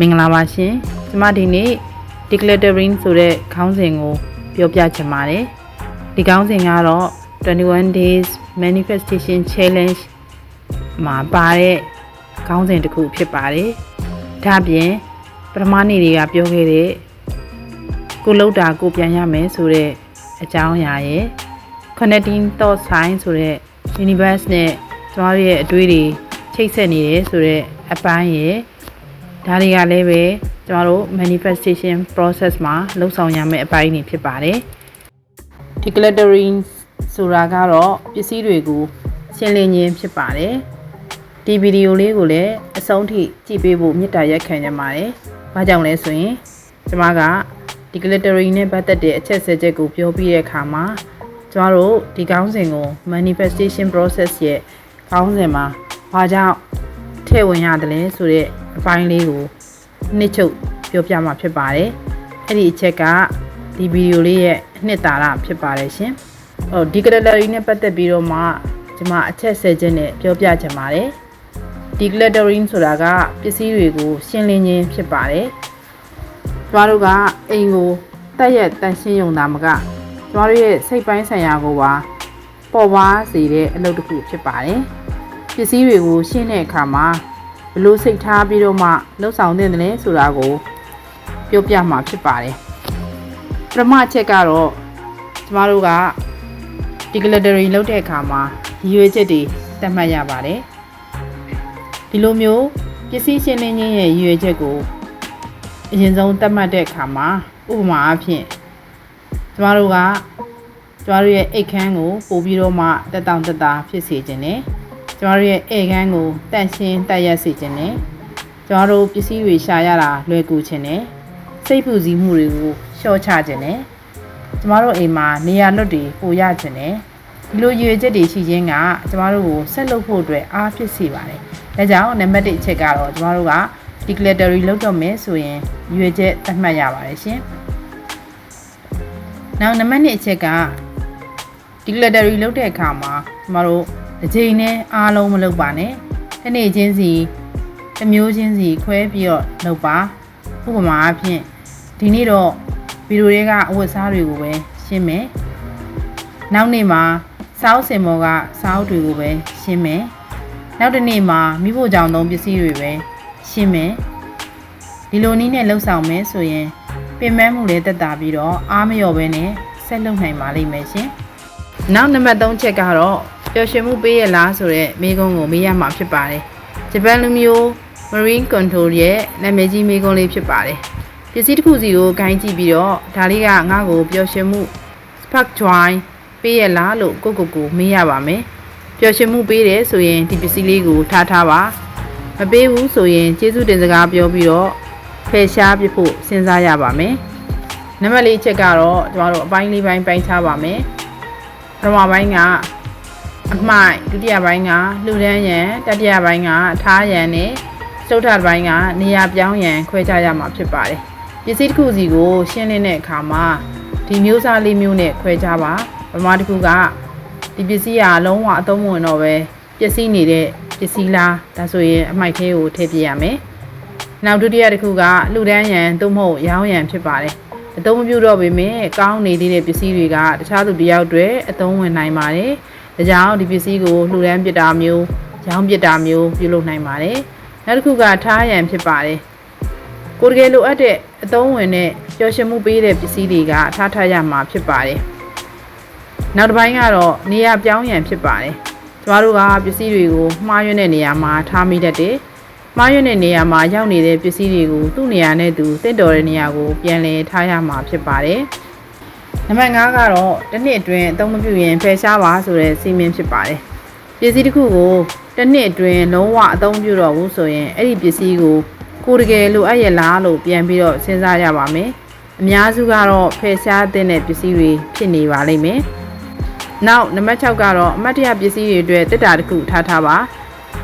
မင်္ဂလာပါရှင်ကျမဒီနေ့ decluttering ဆိုတဲ့ခေါင်းစဉ်ကိုပြောပြချင်ပါတယ်ဒီခေါင်းစဉ်ကတော့21 days manifestation challenge မှာပါတဲ့ခေါင်းစဉ်တစ်ခုဖြစ်ပါတယ်ဒါ့အပြင်ပထမနေ့တွေကပြောခဲ့တဲ့ကိုလှုပ်တာကိုပြန်ရမယ်ဆိုတဲ့အကြောင်းအရာရဲ့ connecting thought sign ဆိုတဲ့ universe နဲ့ကျမတို့ရဲ့အတွေးတွေချိတ်ဆက်နေတယ်ဆိုတဲ့အပိုင်းရဲ့ ဒါတွေကလည်းပဲကျမတို့ manifestation process မှာလှုပ်ဆောင်ရမယ့်အပိုင်းတွေဖြစ်ပါတယ် decluttering ဆိုတာကတော့ပစ္စည်းတွေကိုရှင်းလင်းခြင်းဖြစ်ပါတယ်ဒီဗီဒီယိုလေးကိုလည်းအဆုံးထိကြည့်ပေးဖို့မေတ္တာရက်ခံကြပါတယ်။ဘာကြောင့်လဲဆိုရင်ကျမက decluttering နဲ့ပတ်သက်တဲ့အချက်ဆက်ချက်ကိုပြောပြတဲ့အခါမှာကျမတို့ဒီကောင်းစဉ်ကို manifestation process ရဲ့ကောင်းစဉ်မှာဘာကြောင့်ထည့်ဝင်ရတယ်လဲဆိုတဲ့ အပိုင်းလေးကိုနှစ်ချုပ်ပြောပြမှာဖြစ်ပါတယ်။အဲ့ဒီအချက်ကဒီဗီဒီယိုလေးရဲ့အနှစ်သာရဖြစ်ပါတယ်ရှင်။ဟို decluttering နဲ့ပတ်သက်ပြီးတော့မှကျမအချက်ဆက်ချက်နဲ့ပြောပြချင်ပါတယ်။ decluttering ဆိုတာကပစ္စည်းတွေကိုရှင်းလင်းခြင်းဖြစ်ပါတယ်။ကျမတို့ကအိမ်ကိုတက်ရက်တန်ရှင်းရုံသာမကကျမတို့ရဲ့စိတ်ပိုင်းဆိုင်ရာကိုပါပေါ်ပါစေတဲ့အလုပ်တစ်ခုဖြစ်ပါတယ်။ပစ္စည်းတွေကိုရှင်းတဲ့အခါမှာ ဘယ်လို့စိတ်ထားပြီးတော့မှလှုပ်ဆောင်တဲ့တယ်ဆိုတာကိုပြောပြမှာဖြစ်ပါတယ်။ပထမအချက်ကတော့ကျမတို့က decluttering လုပ်တဲ့အခါမှာရည်ရွယ်ချက်တွေသတ်မှတ်ရပါတယ်။ဒီလိုမျိုးပစ္စည်းရှင်းလင်းခြင်းရဲ့ရည်ရွယ်ချက်ကိုအရင်ဆုံးသတ်မှတ်တဲ့အခါမှာဥပမာအဖြစ်ကျမတို့ကကျမတို့ရဲ့အိတ်ခမ်းကိုပို့ပြီးတော့မှတက်တောင့်တက်တာဖြစ်စေခြင်းနဲ့ ကျမတို့ရဲ့အိတ်ခမ်းကိုတန့်ရှင်းတက်ရက်စေခြင်းနဲ့ကျမတို့ပစ္စည်းတွေရှာရတာလွယ်ကူခြင်းနဲ့စိတ်ပူစည်းမှုတွေကိုလျှော့ချခြင်းနဲ့ကျမတို့အိမ်မှာနေရာလွတ်တွေပိုရခြင်းနဲ့ဒီလိုရည်ရွယ်ချက်တွေရှိခြင်းကကျမတို့ကိုဆက်လုပ်ဖို့အတွက်အားဖြစ်စေပါတယ်။ဒါကြောင့်နံပါတ်1အချက်ကတော့ကျမတို့က decluttering လုပ်တော့မယ်ဆိုရင်ရည်ရွယ်ချက်သတ်မှတ်ရပါတယ်ရှင်။နောက်နံပါတ်2အချက်က decluttering လုပ်တဲ့အခါမှာကျမတို့ တစ်ချိန်နဲ့အားလုံးမလုပ်ပါနဲ့။တစ်နေ့ချင်းစီတစ်မျိုးချင်းစီခွဲပြီးတော့လုပ်ပါ။ဥပမာအဖြစ်ဒီနေ့တော့ဗီဒီယိုတွေကအဝတ်စားတွေကိုပဲရှင်းမယ်။နောက်နေ့မှာစောက်စင်မောကစောက်တွေကိုပဲရှင်းမယ်။နောက်တစ်နေ့မှာမိဖို့ကြောင့်သုံးပစ္စည်းတွေပဲရှင်းမယ်။ဒီလိုနည်းနဲ့လှုပ်ဆောင်မယ်ဆိုရင်ပင်ပန်းမှုလည်းတက်တာပြီးတော့အားမလျော့ဘဲနဲ့ဆက်လုပ်နိုင်ပါလိမ့်မယ်ရှင်။နောက်နံပါတ်3ချက်ကတော့ ပျော်ရွှင်မှုပေးရလားဆိုတဲ့မိကုံးကိုမေးရမှာဖြစ်ပါတယ်။ဂျပန်လူမျိုး Marine Control ရဲ့နာမည်ကြီးမိကုံးလေးဖြစ်ပါတယ်။ပစ္စည်းတစ်ခုစီကိုဂိုင်းကြည့်ပြီးတော့ဒါလေးကငါ့ကိုပျော်ရွှင်မှု spark joy ပေးရလားလို့ကိုကိုကိုမေးရပါမယ်။ပျော်ရွှင်မှုပေးတယ်ဆိုရင်ဒီပစ္စည်းလေးကိုထားထားပါ။မပေးဘူးဆိုရင်ကျေးဇူးတင်စကားပြောပြီးတော့ဖယ်ရှားပြဖို့စဉ်းစားရပါမယ်။နံပါတ်၄ချက်ကတော့ကျမတို့အပိုင်းလေးပိုင်းပိုင်းခြားပါမယ်။ပထမပိုင်းက အမိုက်ဒုတိယပိုင်းကလှူဒန်းရန်တတိယပိုင်းကထားရန်နဲ့စတုထပိုင်းကနေရာပြောင်းရန်ခွဲခြားရမှာဖြစ်ပါတယ်။ပစ္စည်းတစ်ခုစီကိုရှင်းလင်းတဲ့အခါမှာဒီမျိုးစားလေးမျိုးနဲ့ခွဲခြားပါ။ပထမတစ်ခုကဒီပစ္စည်းကအလုံးဝအသုံးဝင်တော့ပဲပစ္စည်းနေတဲ့ပစ္စည်းလားဒါဆိုရင်အမိုက်သေးကိုထည့်ပြရမယ်။နောက်ဒုတိယတစ်ခုကလှူဒန်းရန်သို့မဟုတ်ရောင်းရန်ဖြစ်ပါတယ်။အသုံးမပြုတော့ပေမဲ့ကောင်းနေသေးတဲ့ပစ္စည်းတွေကတခြားသူတစ်ယောက်တည်းအသုံးဝင်နိုင်ပါတယ်။ ဒါကြောင့်ဒီပစ္စည်းကိုလှူဒန်းပစ်တာမျိုးရောင်းပစ်တာမျိုးပြုလုပ်နိုင်ပါတယ်။နောက်တစ်ခုကထားရန်ဖြစ်ပါတယ်။ကိုယ်တကယ်လိုအပ်တဲ့အသုံးဝင်တဲ့ပျော်ရွှင်မှုပေးတဲ့ပစ္စည်းတွေကထားထားရမှာဖြစ်ပါတယ်။နောက်တစ်ပိုင်းကတော့နေရာပြောင်းရန်ဖြစ်ပါတယ်။ကျမတို့ကပစ္စည်းတွေကိုမှားယွင်းတဲ့နေရာမှာထားမိတတ်တယ်။မှားယွင်းတဲ့နေရာမှာရောက်နေတဲ့ပစ္စည်းတွေကိုသူ့နေရာနဲ့သူတင့်တော်တဲ့နေရာကိုပြန်လည်ထားရမှာဖြစ်ပါတယ်။ နံပါတ်5ကတော့တစ်နှစ်အတွင်းအသုံးမပြုရင်ဖယ်ရှားပါဆိုတဲ့စီမင်းဖြစ်ပါတယ်။ပစ္စည်းတစ်ခုကိုတစ်နှစ်အတွင်းလုံးဝအသုံးပြုတော့ဘူးဆိုရင်အဲ့ဒီပစ္စည်းကိုကိုယ်တကယ်လိုအပ်ရလားလို့ပြန်ပြီးတော့စဉ်းစားရပါမယ်။အများစုကတော့ဖယ်ရှားတဲ့ပစ္စည်းတွေဖြစ်နေပါလိမ့်မယ်။နောက်နံပါတ်6ကတော့အမတ်တရပစ္စည်းတွေအတွက်တက်တာတစ်ခုထားထားပါ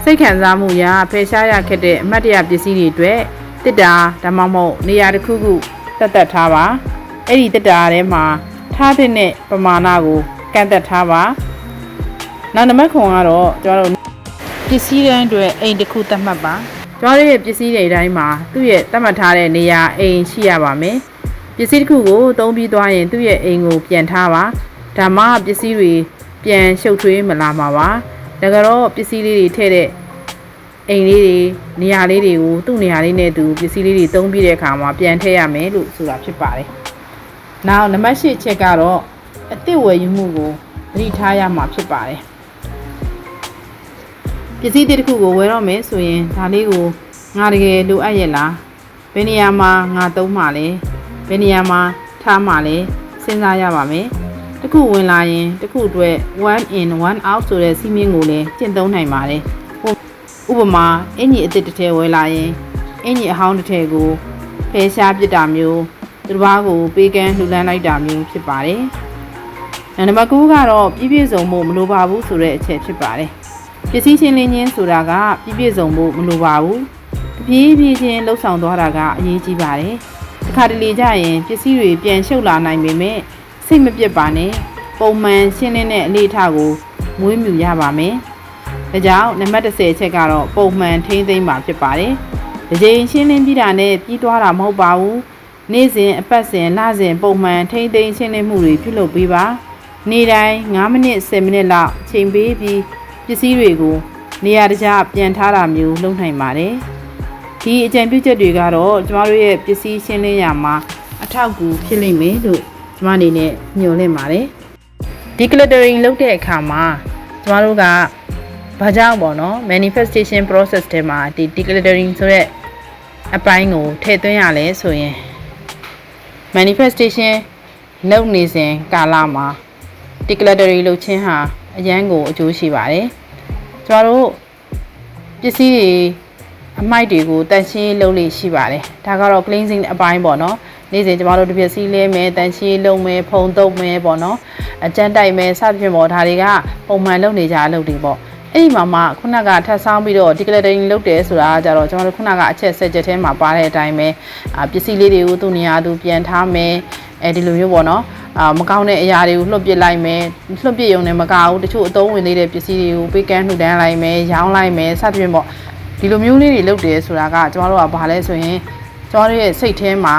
စိတ်ခံစားမှုရာဖယ်ရှားရခက်တဲ့အမတ်တရပစ္စည်းတွေအတွက်တက်တာဒါမှမဟုတ်နေရာတစ်ခုခုတက်တက်ထားပါအဲ့ဒီတက်တာထဲမှာ ထားတဲ့ပမာဏကိုကန့်သက်ထားပါနောက်နံပါတ်9ကတော့ကျွန်တော်တို့ပစ္စည်းတိုင်းအတွက်အိမ်တစ်ခုသတ်မှတ်ပါပကျွန်တော်တို့ရဲ့ပစ္စည်းတွေအတိုင်းမှာသူ့ရဲ့သတ်မှတ်ထားတဲ့နေရာအိမ်ရှိရပါမယ်ပစ္စည်းတစ်ခုကိုသုံးပြီးသွားရင်သူ့ရဲ့အိမ်ကိုပြန်ထားပါဒါမှပစ္စည်းတွေပြန်ရှုပ်ထွေးမလာမှာပါဒါကတော့ပစ္စည်းလေးတွေထည့်တဲ့အိမ်လေးတွေနေရာလေးတွေကိုသူ့နေရာလေးနဲ့သူပစ္စည်းလေးတွေသုံးပြီးတဲ့အခါမှာပြန်ထည့်ရမယ်လို့ဆိုတာဖြစ်ပါတယ် နောက်နံပါတ်၈ချက်ကတော့အစ်စ်ဝယ်ယူမှုကိုသတိထားရမှာဖြစ်ပါတယ်ပစ္စည်းတစ်ခုကိုဝယ်တော့မယ်ဆိုရင်ဒါလေးကိုငါတကယ်လိုအပ်ရဲ့လားဘယ်နေရာမှာငါသုံးမှာလဲဘယ်နေရာမှာထားမှာလဲစဉ်းစားရပါမယ်တစ်ခုဝင်လာရင်တစ်ခုအတွက် one in one out ဆိုတဲ့စီးမင်းကိုလည်းကျင့်သုံးနိုင်ပါတယ်ဥပမာအင်ကြီးအစ်စ်တစ်ထည်ဝယ်လာရင်အင်ကြီးအဟောင်းတစ်ထည်ကိုဖယ်ရှားပစ်တာမျိုး သူတစ်ပါးကိုပေးကမ်းလှူလန်းလိုက်တာမျိုးဖြစ်ပါတယ်နံပါတ်9ကတော့ပြည့်ပြည့်စုံမှုမလိုပါဘူးဆိုတဲ့အချက်ဖြစ်ပါတယ်ပစ္စည်းချင်းလင်းချင်းဆိုတာကပြည့်ပြည့်စုံဖို့မလိုပါဘူးတပြေးပြေးချင်းလှုပ်ဆောင်သွားတာကအရေးကြီးပါတယ်တခါတလေကြရင်ပစ္စည်းတွေပြန်ရှုပ်လာနိုင်ပေမဲ့စိတ်မပြတ်ပါနဲ့ပုံမှန်ရှင်းလင်းတဲ့အလေးထားကိုမွေးမြူရပါမယ်ဒါကြောင့်နံပါတ်30ချက်ကတော့ပုံမှန်ထိမ့်သိမ့်ပါဖြစ်ပါတယ်ဒီချိန်ရှင်းလင်းပြီးတာနဲ့ပြီးသွားတာမဟုတ်ပါဘူး နေ့စဉ်အပတ်စဉ်လစဉ်ပုံမှန်ထိမ့်သိမ့်ရှင်းလင်းမှုတွေပြုလုပ်ပေးပါနေ့တိုင်း9မိနစ်10မိနစ်လောက်အချိန်ပေးပြီးပစ္စည်းတွေကိုနေရာတကျပြန်ထားတာမျိုးလုပ်နိုင်ပါတယ်။ဒီအကြံပြုချက်တွေကတော့ကျမတို့ရဲ့ပစ္စည်းရှင်းလင်းရာမှာအထောက်အကူဖြစ်လိမ့်မယ်လို့ကျမအနေနဲ့ညွှန်လင့်ပါတယ်။ decluttering လုပ်တဲ့အခါမှာကျမတို့ကဘာကြောင့်ပေါ့နော် manifestation process ထဲမှာဒီ decluttering ဆိုတဲ့အပိုင်းကိုထည့်သွင်းရလဲဆိုရင် manifestation လုပ်နေစဉ်ကာလမှာ decluttering လုပ်ခြင်းဟာအရန်ကိုအကျိုးရှိပါတယ်။ကျွန်တော်တို့ပစ္စည်းတွေအမိုက်တွေကိုတန်ရှင်းလုပ်လို့ရှိပါတယ်။ဒါကတော့ cleansing အပိုင်းပေါ့နော်။နေ့စဉ်ကျွန်တော်တို့ဒီပစ္စည်းလဲမယ်တန်ရှင်းလုပ်မယ်ဖုံတုပ်မယ်ပေါ့နော်။အကြမ်းတိုက်မယ်စသဖြင့်ပေါ့ဒါတွေကပုံမှန်လုပ်နေကြအလုပ်တွေပေါ့။ အဲ့ဒီမှာမှခုနကထပ်ဆောင်ပြီးတော့ decluttering လုပ်တယ်ဆိုတာကကြတော့ကျွန်တော်တို့ခုနကအချက်ဆက်ချက်ထဲမှာပါတဲ့အတိုင်းပဲအာပစ္စည်းလေးတွေကိုသူ့နေရာသူပြန်ထားမယ်အဲဒီလိုမျိုးပေါ့နော်အာမကောင်းတဲ့အရာတွေကိုလွှတ်ပစ်လိုက်မယ်လွှတ်ပစ်ရုံနဲ့မကဘူးတချို့အသုံးဝင်သေးတဲ့ပစ္စည်းတွေကိုပေးကမ်းလှူဒန်းလိုက်မယ်ရောင်းလိုက်မယ်စသဖြင့်ပေါ့ဒီလိုမျိုးလေးတွေလုပ်တယ်ဆိုတာကကျွန်တော်တို့ကဘာလဲဆိုရင်ကျွန်တော်တို့ရဲ့စိတ်ထဲမှာ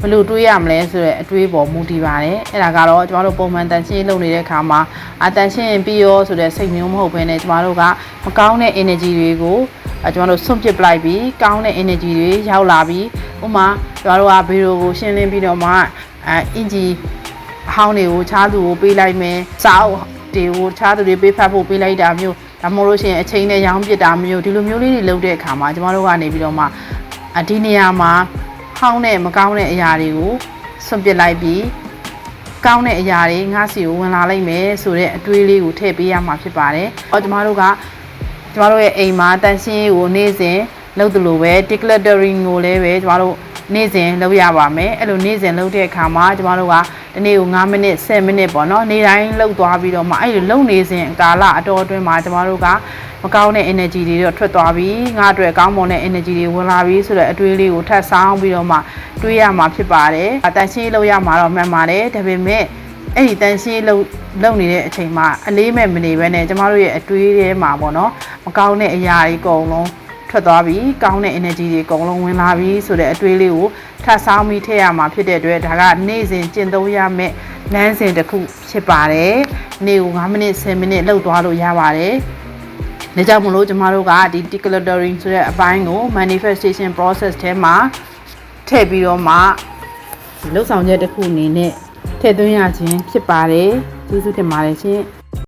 ဘယ်လိုတွေးရမလဲဆိုတော့အတွေးပေါ်မူတည်ပါတယ်အဲ့ဒါကတော့ကျွန်တော်တို့ပုံမှန်တန်ရှင်းလုပ်နေတဲ့အခါမှာအတန်ရှင်းပြီးရောဆိုတဲ့စိတ်မျိုးမဟုတ်ဘဲနဲ့ကျွန်တော်တို့ကမကောင်းတဲ့ energy တွေကိုအဲကျွန်တော်တို့ဆွန့်ပစ်ပလိုက်ပြီးကောင်းတဲ့ energy တွေရောက်လာပြီးဥပမာကျွန်တော်တို့ကဗီဒီယိုကိုရှင်းလင်းပြီးတော့မှအဲအင်ဂျီအဟောင်းတွေကိုချားသူကိုပေးလိုက်မယ်စာအုပ်တွေကိုချားသူတွေပေးဖတ်ဖို့ပေးလိုက်တာမျိုးဒါမှမဟုတ်လို့ရှိရင်အချိန်နဲ့ရောင်းပစ်တာမျိုးဒီလိုမျိုးလေးတွေလုပ်တဲ့အခါမှာကျွန်တော်တို့ကနေပြီးတော့မှအဒီနေရာမှာ ဟောင်းတဲ့မကောင်းတဲ့အရာတွေကိုဆွန့်ပစ်လိုက်ပြီးကောင်းတဲ့အရာတွေငါ့စီကိုဝင်လာလိုက်မယ်ဆိုတဲ့အတွေးလေးကိုထည့်ပေးရမှာဖြစ်ပါတယ်။အော်ကျမတို့ကကျမတို့ရဲ့အိမ်မှာတန်ရှင်းရေးကိုနေ့စဉ်လုပ်သလိုပဲ decluttering ကိုလည်းပဲကျမတို့ နေ့စဉ်လုပ်ရပါမယ်။အဲ့လိုနေ့စဉ်လုပ်တဲ့အခါမှာကျမတို့ကဒီနေ့ကို9မိနစ်10မိနစ်ပေါ့နော်နေ့တိုင်းလုပ်သွားပြီးတော့မှအဲ့လိုလုပ်နေစဉ်ကာလအတော်အတွင်းမှာကျမတို့ကမကောင်းတဲ့ energy တွေတော့ထွက်သွားပြီးငါအတွက်ကောင်းမွန်တဲ့ energy တွေဝင်လာပြီးဆိုတော့အတွေးလေးကိုထပ်ဆောင်ပြီးတော့မှတွေးရမှာဖြစ်ပါတယ်။အတန်ရှင်းလုပ်ရမှာတော့မှန်ပါတယ်ဒါပေမဲ့အဲ့ဒီတန်ရှင်းလုပ်လုပ်နေတဲ့အချိန်မှာအလေးမဲ့မနေဘဲနဲ့ကျမတို့ရဲ့အတွေးထဲမှာပေါ့နော်မကောင်းတဲ့အရာတွေအကုန်လုံး ထွက်သွားပြီကောင်းတဲ့ energy တွေအကုန်လုံးဝင်လာပြီဆိုတဲ့အတွေးလေးကိုထပ်ဆောင်ပြီးထည့်ရမှာဖြစ်တဲ့အတွက်ဒါကနေ့စဉ်ကျင့်သုံးရမယ့်လမ်းစဉ်တစ်ခုဖြစ်ပါတယ်နေ့ကို9မိနစ်10မိနစ်လောက်သွားလို့ရပါတယ်ဒါကြောင့်မလို့ကျမတို့ကဒီ decluttering ဆိုတဲ့အပိုင်းကို manifestation process ထဲမှာထည့်ပြီးတော့မှလှုပ်ဆောင်ချက်တစ်ခုအနေနဲ့ထည့်သွင်းရခြင်းဖြစ်ပါတယ်ကျေးဇူးတင်ပါတယ်ရှင်